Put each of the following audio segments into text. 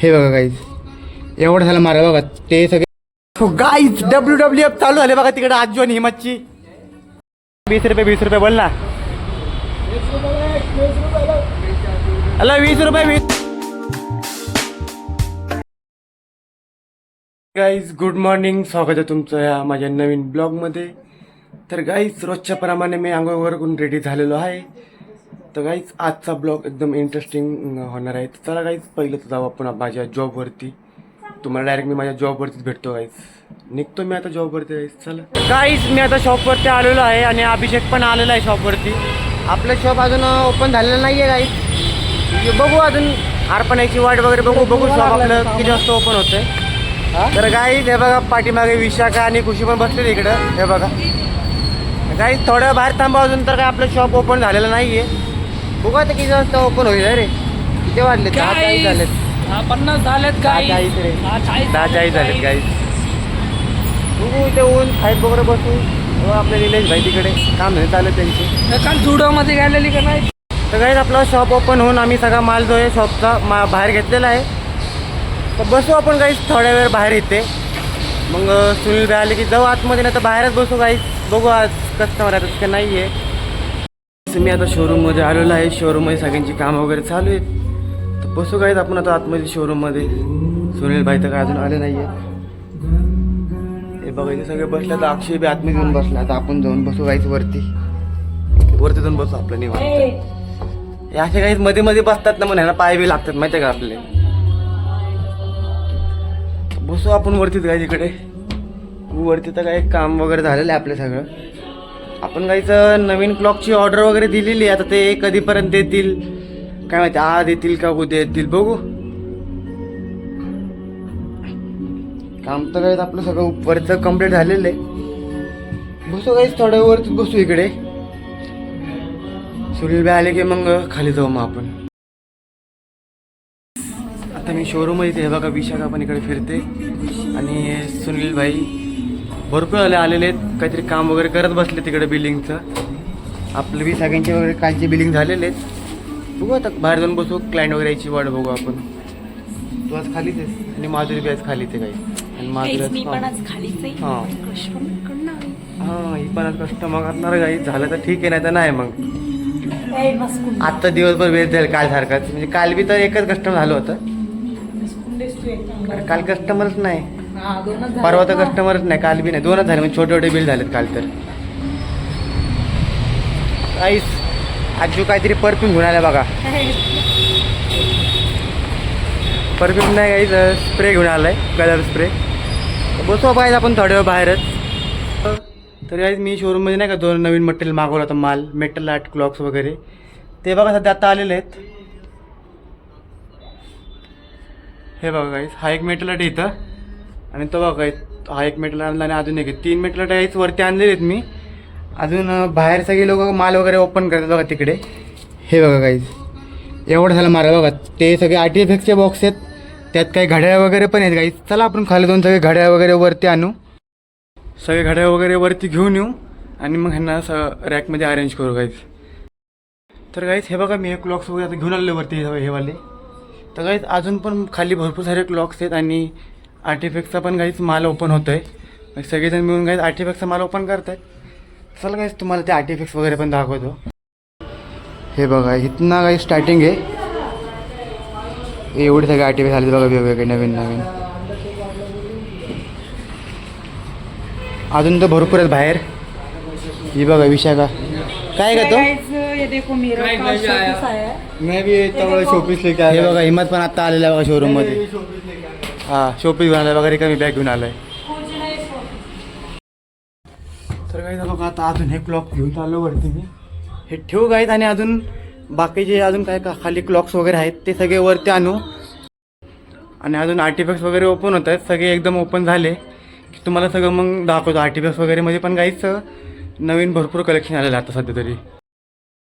हे बघा गाईज एवढं झालं मारा बघा. ते सगळे गाईज डब्ल्यू डब्ल्यू एफ चालू झाले बघा तिकडे आजू आणि हिमतची. वीस रुपये वीस रुपये बोल ना. अला वीस रुपये वीस गाईज गुड मॉर्निंग स्वागत आहे तुमचं या माझ्या नवीन ब्लॉगमध्ये तर गाईज रोजच्या प्रमाणे मी आंघोळ करून रेडी झालेलो आहे. तर गाईज आजचा ब्लॉग एकदम इंटरेस्टिंग होणार आहे. चला गाईज पहिलं तर जाऊ आपण माझ्या जॉबवरती तुम्हाला डायरेक्ट मी माझ्या जॉबवरतीच भेटतो गाईज निघतो मी आता जॉबवरती गाईज चला. गाईज मी आता शॉपवरती आलेलो आहे आणि अभिषेक पण आलेला आहे शॉपवरती आपलं शॉप अजून ओपन झालेलं नाही आहे गाईज बघू अजून. अर्पणाची वाट वगैरे बघू बघू शॉप आपलं किती वाजता ओपन होतंय. तर गाई हे बघा पाठीमागे विशाखा आणि खुशी पण बसले इकडं. हे बघा. गाई थोडं बाहेर थांबा अजून तर काय आपलं शॉप ओपन झालेलं नाहीये. बघू आता किती वाजता ओपन होईल रे किती वाजले दहा चाळीस झालेत. पन्नास झालेत दहा काही चाळीस रे. दहा चाळीस झालेत गाई बघू इथे ऊन खाईत वगैरे बसू हो आपले निलेश भाई तिकडे. काम नाही चालत त्यांचे. काल जुडो मध्ये गेलेली का नाही? तर काही आपला शॉप ओपन होऊन आम्ही सगळा माल जो आहे शॉपचा मा बाहेर घेतलेला आहे. तर बसू आपण काही थोड्या वेळ बाहेर येते मग सुनील भाई आले की जाऊ आतमध्ये नाही तर बाहेरच बसू काही बघू आज कस्टमर आहेत का नाही आहे मी आता शोरूममध्ये आलेलो आहे. शोरूममध्ये सगळ्यांची कामं वगैरे चालू आहेत. तर बसू काहीच आपण आता आतमध्ये शोरूममध्ये सुनील भाई तर काय अजून आले नाही आहे हे बघा इथे सगळे बसले तर अक्षय बी आतमध्ये जाऊन बसला. आता आपण जाऊन बसू काहीच वरती? वरती जाऊन बसू आपलं निवांत. हे असे काही मध्ये मध्ये बसतात ना म्हणे पाय बी लागतात. माहिती का आपले बसू आपण वरतीच काय तिकडे? वरती तर काय काम वगैरे झालेलं आहे आपलं सगळं. आपण काहीच नवीन क्लॉकची ऑर्डर वगैरे दिलेली आहे आता ते कधीपर्यंत येतील काय माहिती आज येतील का उद्या येतील? बघू. काम तर काय आपलं सगळं वरचं कंप्लीट झालेलं आहे. बसू काहीच थोड्या वरती बसू इकडे. सुनील भाई आले की मग खाली जाऊ मग आपण. आता मी शोरूममध्ये बघा विशाखा पण इकडे फिरते. आणि सुनील भाई भरपूर आले आलेले आहेत. काहीतरी काम वगैरे करत बसले तिकडे बिल्डिंगचं. आपलं बी सगळ्यांचे वगैरे कालचे बिलिंग झालेले आहेत. बघू आता बाहेर जाऊन बसू. क्लायंट वगैरे यायची वाट बघू आपण. तू आज खालीच आहेस आणि माधुरी बी आज खालीच आहे काही. आणि माधुरी हा. हां ही पण आज कस्टमर करणार काही झालं तर ठीक आहे नाही तर नाही मग. आत्ता दिवसभर वेळ जाईल काल सारखाच म्हणजे काल बी तर एकच कस्टमर झालं होतं. काल कस्टमरच नाही. परवा तर कस्टमरच नाही काल बी नाही. दोनच झाले म्हणजे छोटे छोटे बिल झालेत काल तर. आईस आजू काहीतरी परफ्यूम घेऊन आला बघा. परफ्यूम नाही काही स्प्रे घेऊन आलाय कलर स्प्रे. बसू पाहिजे आपण थोड्या वेळ बाहेरच. तरी आज मी शोरूममध्ये नाही का दोन नवीन मटेरियल मागवलं होतं माल मेटल आर्ट क्लॉक्स वगैरे. ते बघा सध्या आता आलेले आहेत. हे बघा गाईस हा एक मेटल आर्ट इथं. आणि तो बघा हा एक मेटला आणला आणि अजून एक तीन मेटला आर्ट वरती आणलेले आहेत मी. अजून बाहेर सगळे लोक माल वगैरे ओपन करतात बघा तिकडे. हे बघा गाईज एवढं झालं मारा बघा. ते सगळे आर टी एफ एक्सचे बॉक्स आहेत. त्यात काही घड्याळ वगैरे पण आहेत गाईज चला आपण खाली जाऊन सगळे घड्याळ वगैरे वरती आणू. सगळे घड्याळ वगैरे वरती घेऊन येऊ. आणि मग ह्यांना असं रॅकमध्ये अरेंज करू गाईज तर काहीच हे बघा मी हे क्लॉक्स वगैरे आता घेऊन आलेले वरती हे वाले. तर काहीच अजून पण खाली भरपूर सारे क्लॉक्स आहेत आणि आर्टिफॅक्टचा पण काहीच माल ओपन होतो आहे सगळेजण मिळून काही आर्टिफॅक्टचा माल ओपन करतात चला काहीच तुम्हाला ते आर्टिफॅक्ट्स वगैरे पण दाखवतो. हे बघा इथनं काही स्टार्टिंग आहे. एवढे सगळे आर्टिफॅक्ट झाले बघा वेगवेगळे नवीन नवीन. अजून तर भरपूर आहेत बाहेर. ही बघा विशाखा. काय का तो? है. मैं भी शोपीस लेके हे बघा हिम्मत पण आता आलेला आहे बघा शोरूममध्ये. हां शोपीस घेऊन आलाय वगैरे कमी बॅग घेऊन आलाय. तर काही बघा आता अजून हे क्लॉक घेऊन आलो वरती मी. हे ठेवू गाईत आणि अजून बाकीचे अजून काय का खाली क्लॉक्स वगैरे आहेत ते सगळे वरती आणू. आणि अजून आर्टिफॅक्ट्स वगैरे ओपन होत आहेत सगळे एकदम ओपन झाले. की तुम्हाला सगळं मग दाखवतो. आर्टिफॅक्ट्स वगैरे मध्ये पण काहीच नवीन भरपूर कलेक्शन आलेलं आहे आता सध्या तरी.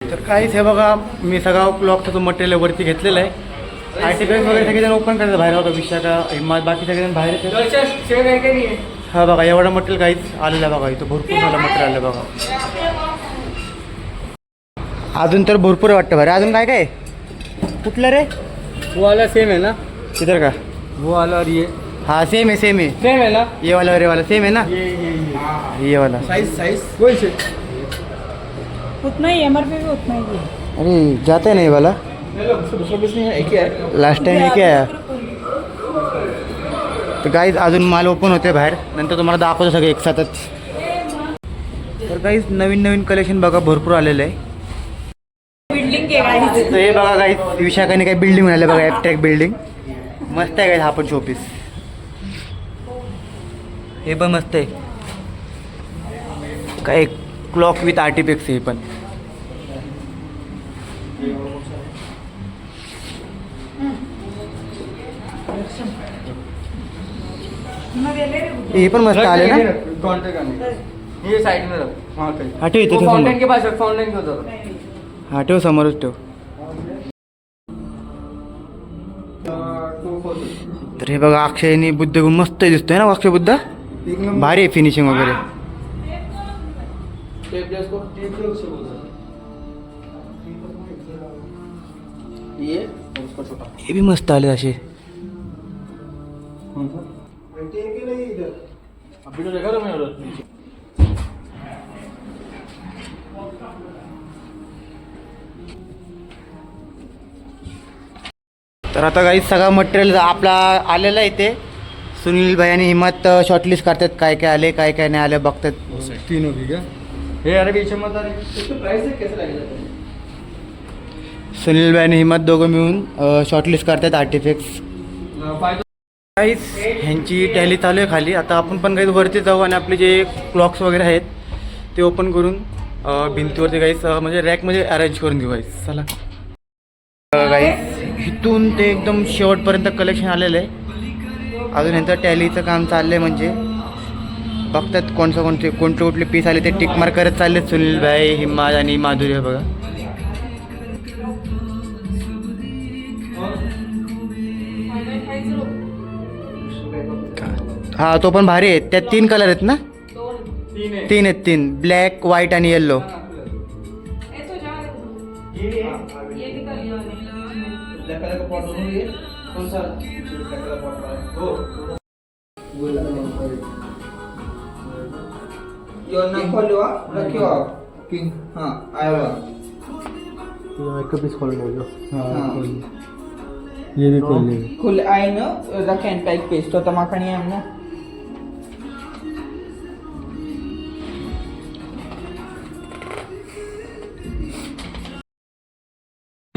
तर काहीच हे बघा मी सगळा क्लॉकचं मटेरियल वरती घेतलेला आहे. आर्टिफॅक्ट वगैरे सगळेजण ओपन करतात बाहेर होता विशाखा हिम्मत बाकी सगळेजण बाहेर येतात हा बघा एवढं मटेरियल काहीच आलेलं बघा इथं भरपूर झालं मटेरियल आलं बघा अजून तर भरपूर वाटतं बरं अजून काय काय? कुठलं रे? वाला सेम आहे ना? इधर का? वो वाला और ये। हाँ सेम है सेम है। सेम है ना? ये वाला और ये वाला सेम है ना? ये ये ये। वाला। साइज़ साइज़ वही से उतना ही एम आर पी भी उतना ही है। अरे जाता है ना वाला? लास्ट टाइम एक आहे? तर गाईज अजून माल ओपन होते बाहेर. नंतर तुम्हाला दाखवतो सगळं एकसाथच तर गाईज नवीन नवीन कलेक्शन बघा भरपूर आलेलं आहे. तर हे बघा गाईज विशाखाने काही बिल्डिंग म्हणाले बघा ॲपटॅक बिल्डिंग मस्त आहे गाईज हा पण शोपीस हे पण मस्त आहे. काय क्लॉक विथ आर्टिफिक्स हे पण. हे पण मस्त आले ना। काउंटर का ये साइड में रख वहाँ पे। हा ठेव इथे फाउंटेन के पास रख फाउंटेन के उधर। हा ठेव समोरच ठेव तर हे बघा अक्षयनी बुद्ध मस्त दिसतोय ना अक्षय बुद्ध? भारी आहे फिनिशिंग वगैरे ये? हे बी मस्त आले असे के तो तर आता काही सगळा मटेरियल आपला आलेला आहे इथे. सुनील भाई आणि हिम्मत शॉर्टलिस्ट करतात काय काय आले काय काय नाही आले बघतात. तीन होगी क्या ये अरे पीछे मत आ रही इसका प्राइस कैसे लगेगा सुनील भाई आणि हिम्मत दोघं मिळून शॉर्टलिस्ट करतात आर्टिफॅक्ट्स फाइव काहीच ह्यांची टॅली चालू आहे खाली. आता आपण पण काही वरती जाऊ आणि आपले जे क्लॉक्स वगैरे आहेत ते ओपन करून भिंतीवरती काहीच म्हणजे रॅकमध्ये अरेंज करून घेऊ गाईस चला. इथून ते एकदम शेवटपर्यंत कलेक्शन आलेलं आहे. अजून ह्यांचं टॅलीचं काम चाललं आहे म्हणजे. बघतात कोणतं कोणते कोणते कुठले पीस आले ते टिक मार्क करत चालले सुनील भाई हिमाज आणि माधुरी बघा. हा तो पण भारी आहे. त्यात तीन कलर आहेत ना? तीन है तीन आहेत तीन. ब्लॅक व्हाईट आणि येल्लो ब्लैक कलर का पॉट दोनों ये है. हाँ हाँ भी खोल ले खुल आई नो. रखें पैक पेस्ट तो तमाकणी है हमने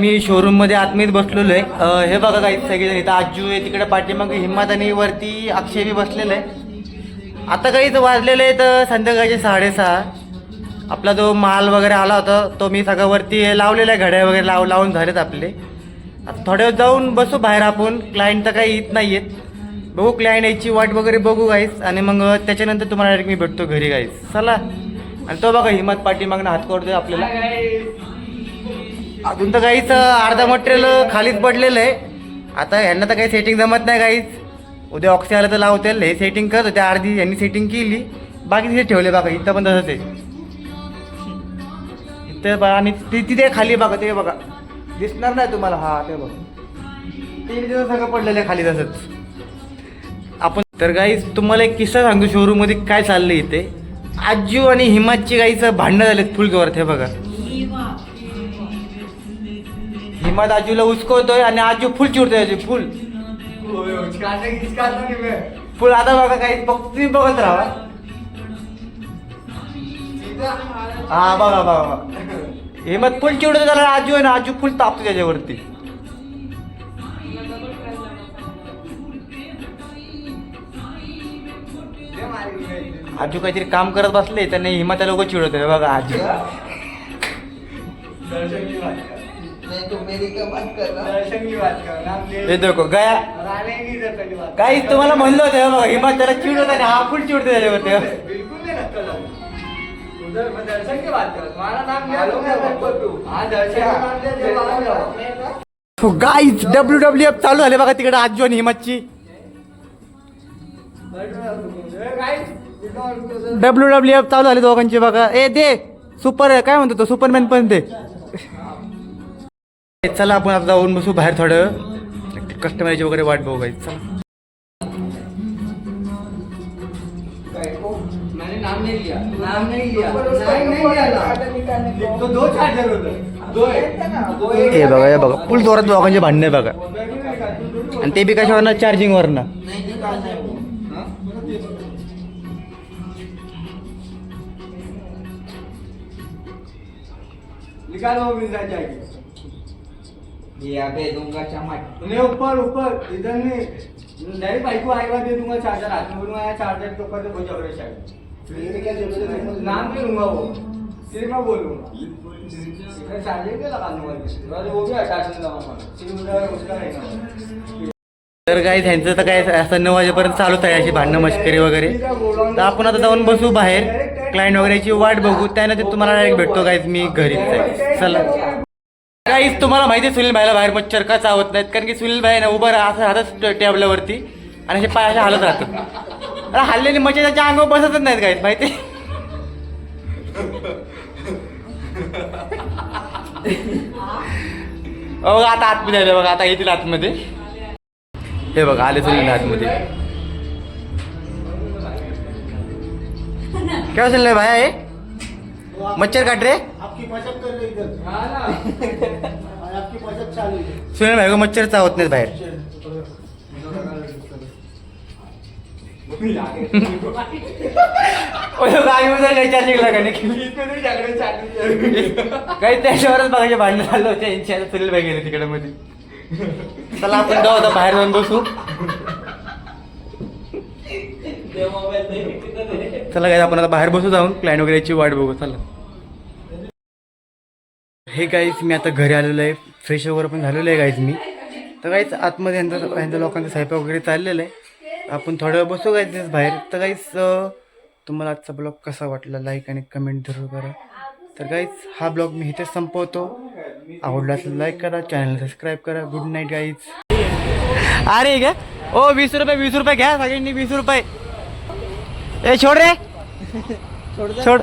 मी शोरूममध्ये बसलेलो आहे हे बघा काही सगळेजण इथं. आजू आहे तिकडे पाठीमाग हिम्मत आणि वरती अक्षय बी बसलेलं आहे आता काहीच वाजलेलं आहे तर संध्याकाळचे साडेसहा. आपला जो माल वगैरे आला होता तो मी सगळं वरती लावलेला आहे घड्या वगैरे लाव लावून झालेत आपले. आता थोड्या जाऊन बसू बाहेर आपण. क्लायंट तर काही येत नाही आहेत बघू क्लायंट यायची वाट वगैरे बघू गाईस आणि मग त्याच्यानंतर तुम्हाला डायरेक्ट मी भेटतो घरी गाईस चला. आणि तो बघा हिम्मत पाठीमागनं हात करतोय आपल्याला. अजून तर काहीच अर्धा मटेरियल खालीच पडलेलं आहे. आता ह्यांना तर काही सेटिंग जमत नाही काहीच. उद्या ऑक्सी आलं तर लावतील हे सेटिंग करत होते अर्धी यांनी सेटिंग केली. बाकी तिथे ठेवले बघा इथं पण तसंच आहे. इथं बघा आणि ती तिथे खाली बघा ते बघा. दिसणार नाही तुम्हाला हा ते बघा. तीन दिवस सगळं पडलेलं आहे खाली तसंच. आपण तर गाईज तुम्हाला एक किस्सा सांगतो शोरूममध्ये काय चाललं इथे. आजू आणि हिमाची गाईचं भांडणं झालेत गौर हे बघा. हिमा आजूला उचकवतोय आणि आजू फुल चिडतोय फुल. फुल आता बघा काही बघ तुम्ही बघत राहा. हा बघा बघा बघा. हिमत फुल चिडतो त्याला आजू आहे ना आजू फुल तापतो त्याच्यावरती. आजू काहीतरी काम करत बसले त्यांनी हिमा त्या लोक चिडवतोय बघा आजू. हे देखो गया काही तुम्हाला म्हणलं होतं हे बघा हिमा त्याला चिडवत आणि हा फुल चिडतो त्याच्यावरती बिल्कुल नहीं नक्कल है उधर मैं दर्शन की बात कर रहा हूँ। तुम्हारा नाम क्या मालूम है मेरे को तू। हाँ दर्शन का नाम दिया, जो बात कर रहा हूँ। गाईज डब्ल्यू डब्ल्यू एफ चालू झाले बघा तिकडे आजू आणि हिमाची डब्ल्यू डब्ल्यू एफ चालू झाले दोघांचे बघा. ए दे सुपर काय म्हणतो तो? सुपरमॅन पण दे. चला आपण आता जाऊन बसू बाहेर थोडं. कस्टमरची वगैरे वाट बघू गाईज चला. काय को मैंने नाम नहीं लिया नाम नहीं लिया ऊपर उसका नहीं नहीं ऊपर लिया आता निकालने को तो दो चार्जर होते दो है दो बघा हे बघा. फुल जोरात दोघांचे भांडणे बघा. आणि ते बी कशावरनं? चार्जिंगवरनं निकालना है वो हाँ? निकालो वो मिल जाएगी ये अबे दूंगा चमच नहीं ऊपर ऊपर इधर नहीं। डायरेक्ट बाइक को आएगा दे दूंगा चार्जर हाथ में बोलूंगा यार चार्जर के ऊपर से कोई झगड़े शायद नाम नहीं लूंगा वो? सिर्फ मैं बोलूंगा। इसका चार्जर क्या लगा लूंगा? अरे वो भी अटैच नहीं लगा सिर्फ उधर उसका रहेगा तर काय त्यांचं तर काय असं नऊ वाजेपर्यंत चालूच आहे अशी भांडणं मस्करी वगैरे. तर आपण आता जाऊन बसू बाहेर. क्लायंट वगैरेची वाट बघू. त्यानंतर तुम्हाला डायरेक्ट भेटतो गाईज मी घरीच आहे. चला. काहीच तुम्हाला माहिती आहे सुनील भाईला बाहेर मच्छर का चावत नाहीत? कारण की सुनील भाई ना उभं राहा असं राहतात टेबलावरती आणि असे पाय असे हालत राहतात अरे हल्लेली मच्छर त्याच्या अंगावर बसतच नाहीत गाईज माहिती बघा आता आतमध्ये आले बघा आता येतील आतमध्ये. हे बघा आले सुनील आतमध्ये. काय सुनील भाई आहे? मच्छर काट रे. आपकी बचत कर रही इधर. और आपकी बचत चालू है. सुनील भाई को मच्छर चावत नाहीत बाहेर. काही नाही त्याच्यावरच बघायचे भांडण झालं होते सुनील भाई गेले तिकडे मध्ये चला आपण जाऊ आता बाहेर जाऊन बसू. चला काय आपण आता बाहेर बसू जाऊन क्लायंट वगैरेची वाट बघू चला. हे काहीच मी आता घरी आलेलो आहे. फ्रेश वगैरे पण झालेलो आहे गाईज मी. तर काहीच आतमध्ये यांचा यांच्या लोकांचा स्वयंपाक वगैरे चाललेला आहे. आपण थोडं वेळ बसू गाईज बाहेर. तर काहीच तुम्हाला आजचा ब्लॉग कसा वाटला? लाईक आणि कमेंट जरूर करा. तर काहीच हा ब्लॉग मी इथेच संपवतो. आवडला असेल लाईक करा. चॅनल सबस्क्राईब करा. गुड नाईट गाईज अरे घ्या ओ वीस रुपये वीस रुपये घ्या सगळ्यांनी वीस रुपये. ए छोड रे. छोड